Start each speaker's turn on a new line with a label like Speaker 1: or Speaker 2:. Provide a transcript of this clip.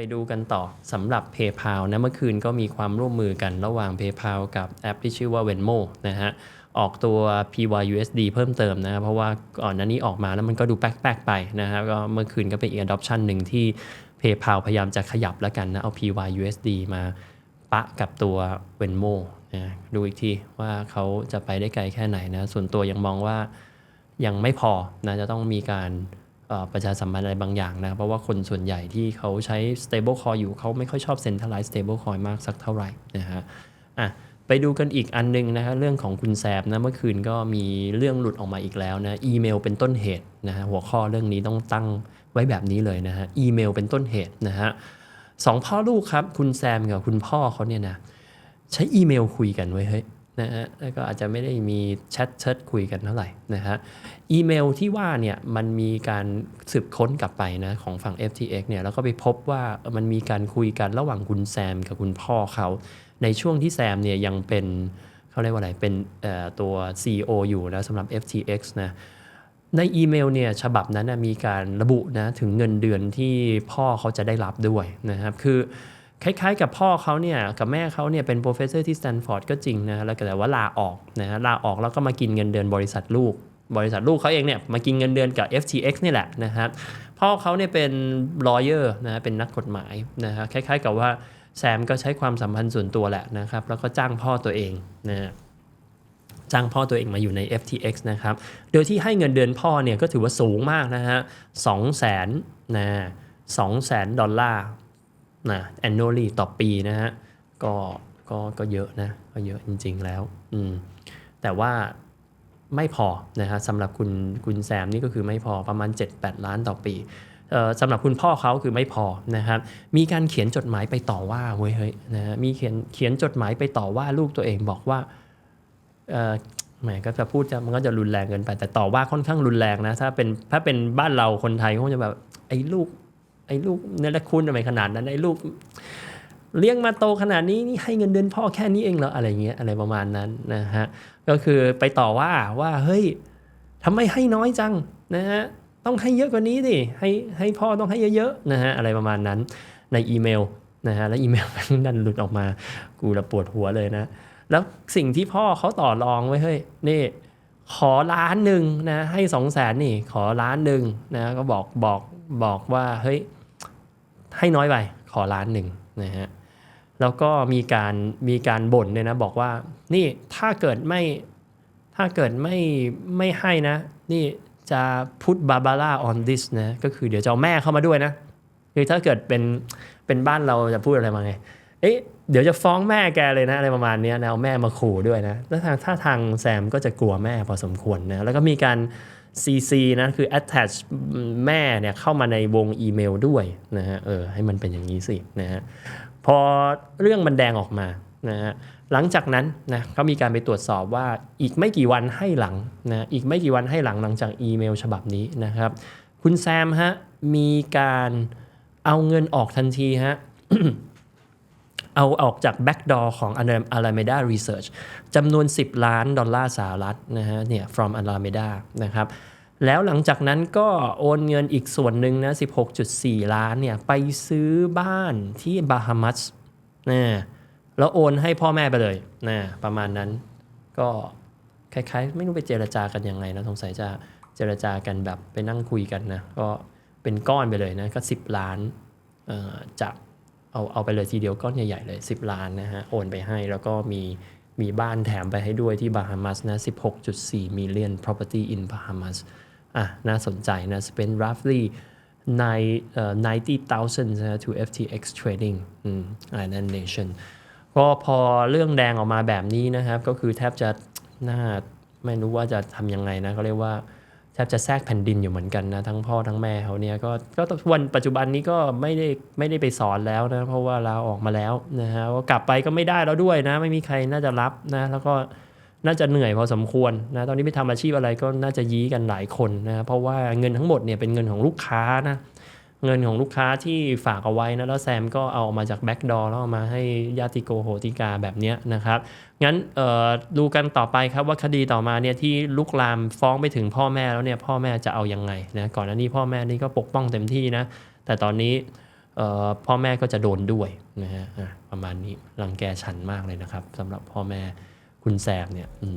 Speaker 1: ไปดูกันต่อสำหรับ PayPal นะเมื่อคืนก็มีความร่วมมือกันระหว่าง PayPal กับแอปที่ชื่อว่า Venmo นะฮะออกตัว PYUSD เพิ่มเติมนะเพราะว่าก่อนหน้านี้ออกมาแล้วมันก็ดูแป๊กๆไปนะครับก็เมื่อคืนก็เป็นอีก adoption หนึ่งที่ PayPal พยายามจะขยับแล้วกันนะเอา PYUSD มาปะกับตัว Venmo นะดูอีกทีว่าเขาจะไปได้ไกลแค่ไหนนะส่วนตัวยังมองว่ายังไม่พอนะจะต้องมีการ ประชาสัมพันธ์อะไรบางอย่างนะเพราะว่าคนส่วนใหญ่ที่เขาใช้ stable coin อยู่เขาไม่ค่อยชอบ centralized stable coin มากสักเท่าไหร่นะฮะอะไปดูกันอีกอันหนึงนะฮะเรื่องของคุณแซมนะเมื่อคืนก็มีเรื่องหลุดออกมาอีกแล้วนะอีเมลเป็นต้นเหตุนะฮะหัวข้อเรื่องนี้ต้องตั้งไว้แบบนี้เลยนะฮะอีเมลเป็นต้นเหตุนะฮะสองพ่อลูกครับ คุณแซมกับคุณพ่อเขาเนี่ยนะใช้อีเมลคุยกันไว้เฮ้ย นะฮะแล้วก็อาจจะไม่ได้มีแชทเชิดคุยกันเท่าไหร่นะฮะอีเมลที่ว่าเนี่ยมันมีการสืบค้นกลับไปนะของฝั่ง FTX เนี่ยแล้วก็ไปพบว่ามันมีการคุยกันระหว่างคุณแซมกับคุณพ่อเขา ในช่วงที่แซมเนี่ยยังเป็นเขาเรียกว่าอะไร เป็นตัว CEO อยู่นะสำหรับ FTX นะในอีเมลเนี่ยฉบับนั้นนะมีการระบุนะถึงเงินเดือนที่พ่อเขาจะได้รับด้วยนะครับคือ คล้ายๆ กับพ่อเขาเนี่ยกับแม่เขาเนี่ยเป็นโปรเฟสเซอร์ที่สแตนฟอร์ดก็จริงนะแล้วแต่ว่าลาออกนะลาออกแล้วก็มากินเงินเดือนบริษัทลูก บริษัทลูกเขาเองเนี่ยมากินเงินเดือนกับ FTX นี่แหละนะครับพ่อเขาเนี่ยเป็น lawyer นะเป็นนักกฎหมายนะฮะคล้ายๆ กับว่าแซมก็ใช้ความสัมพันธ์ส่วนตัวแหละนะครับแล้วก็จ้างพ่อตัวเองนะจ้างพ่อตัวเองมาอยู่ใน FTX นะครับ โดยที่ให้เงินเดือนพ่อเนี่ยก็ถือว่าสูงมากนะฮะสองแสนนะสองแสนดอลลาร์ นะ annually ต่อปีนะฮะก็ก็ก็เยอะนะก็เยอะจริง ๆ แล้วอืมแต่ว่าไม่พอนะฮะสำหรับคุณคุณแซมนี่ก็คือไม่พอประมาณ 7-8 ล้านต่อปีสำหรับคุณพ่อเขาคือไม่พอนะครับ มีการเขียนจดหมายไปต่อว่าเว้ยเฮ้ยนะฮะมีเขียนเขียนจดหมายไปต่อว่าลูกตัวเองบอกว่าแหมก็จะพูดจะมันก็จะรุนแรงเกินไป แต่ต่อว่าค่อนข้างรุนแรงนะถ้าเป็นถ้าเป็นบ้านเราคนไทยเขาจะแบบไอ้ลูก ไอ้ลูกเนี่ยละคุณทำไมขนาดนั้นไอ้ลูกเลี้ยงมาโตขนาดนี้นี่ให้เงินเดือนพ่อแค่นี้เองเหรออะไรเงี้ยอะไรประมาณนั้นนะฮะก็คือไปต่อว่าว่าเฮ้ยทำไมให้น้อยจังนะฮะต้องให้เยอะกว่านี้ดิให้ให้พ่อต้องให้เยอะๆนะฮะอะไรประมาณนั้นในอีเมลนะฮะแล้วอีเมลมันดันหลุดออกมากูละปวดหัวเลยนะ แล้วสิ่งที่พ่อเขาต่อรองไว้เฮ้ยนี่ขอล้านหนึ่งนะให้สองแสนนี่ขอล้านหนึ่งนะก็บอกบอกบอกว่าเฮ้ย ให้น้อยไปขอล้านหนึ่งนะฮะแล้วก็มีการมีการบ่นเลยนะบอกว่านี่ถ้าเกิดไม่ถ้าเกิดไม่ไม่ให้นะ นี่จะพุทบาบาร่าออนดิสนะก็คือเดี๋ยวจะเอาแม่เข้ามาด้วยนะคือถ้าเกิดเป็นเป็นบ้านเราจะพูดอะไรมาไง เอ๊ะเดี๋ยวจะฟ้องแม่แกเลยนะอะไรประมาณนี้นะเอาแม่มาขู่ด้วยนะแล้วทางถ้าทางแซมก็จะกลัวแม่พอสมควรนะแล้วก็มีการ CC นะคือ attach แม่เนี่ยเข้ามาในวงอีเมลด้วยนะฮะเออให้มันเป็นอย่างนี้สินะฮะพอเรื่องมันแดงออกมานะฮะหลังจากนั้นนะก็มีการไปตรวจสอบว่าอีกไม่กี่วันให้หลังนะอีกไม่กี่วันให้หลังหลังจากอีเมลฉบับนี้นะครับ คุณแซมฮะมีการเอาเงินออกทันทีฮะ เอาออกจาก backdoor ของ Alameda Research จำนวน 10 ล้านดอลลาร์สหรัฐนะฮะเนี่ย from Alameda นะครับแล้วหลังจากนั้นก็โอนเงินอีกส่วนหนึ่งนะ 16.4 ล้านเนี่ยไปซื้อบ้านที่บาฮามัสนะแล้วโอนให้พ่อแม่ไปเลยนะประมาณนั้น ก็คล้ายๆ ไม่รู้ไปเจรจากันยังไงนะสงสัยจะเจรจากันแบบไปนั่งคุยกันนะ ก็เป็นก้อนไปเลยนะ ก็ 10 ล้านจาก เอาเอาไปเลยทีเดียวก้อนใหญ่ ๆ เลย 10 ล้านนะฮะ โอนไปให้แล้วก็มีมีบ้านแถมไปให้ด้วยที่บาฮามัสนะ 16.4 million property in Bahamas อะ น่าสนใจนะ spend roughly 90,000นะ to FTX trading อืม Island Nation ก็พอเรื่องแดงออกมาแบบนี้นะครับ ก็คือแทบจะน่าไม่รู้ว่าจะทำยังไงนะเขาเรียกว่า แทบจะแทรกแผ่นดินอยู่เหมือนกันนะทั้งพ่อทั้งแม่เขาเนี่ยก็ก็วันปัจจุบันนี้ก็ไม่ได้ไม่ได้ไปสอนแล้วนะเพราะว่าลาออกมาแล้วนะฮะก็กลับไปก็ไม่ได้แล้วด้วยนะ ไม่มีใครน่าจะรับนะแล้วก็น่าจะเหนื่อยพอสมควรนะตอนนี้ไปทำอาชีพอะไรก็น่าจะยี้กันหลายคนนะเพราะว่าเงินทั้งหมดเนี่ยเป็นเงินของลูกค้านะ เงินของลูกค้าที่ฝากเอาไว้นะแล้วแซมก็เอาออกมาจากแบ็กดอร์แล้วเอามาให้ญาติโกโหติกาแบบนี้นะครับ งั้นดูกันต่อไปครับว่าคดีต่อมาเนี่ยที่ลุกลามฟ้องไปถึงพ่อแม่แล้วเนี่ยพ่อแม่จะเอายังไงนะก่อนหน้านี้พ่อแม่นี่ก็ปกป้องเต็มที่นะ แต่ตอนนี้พ่อแม่ก็จะโดนด้วยนะฮะประมาณนี้รังแกฉันมากเลยนะครับสำหรับพ่อแม่คุณแซมเนี่ยอื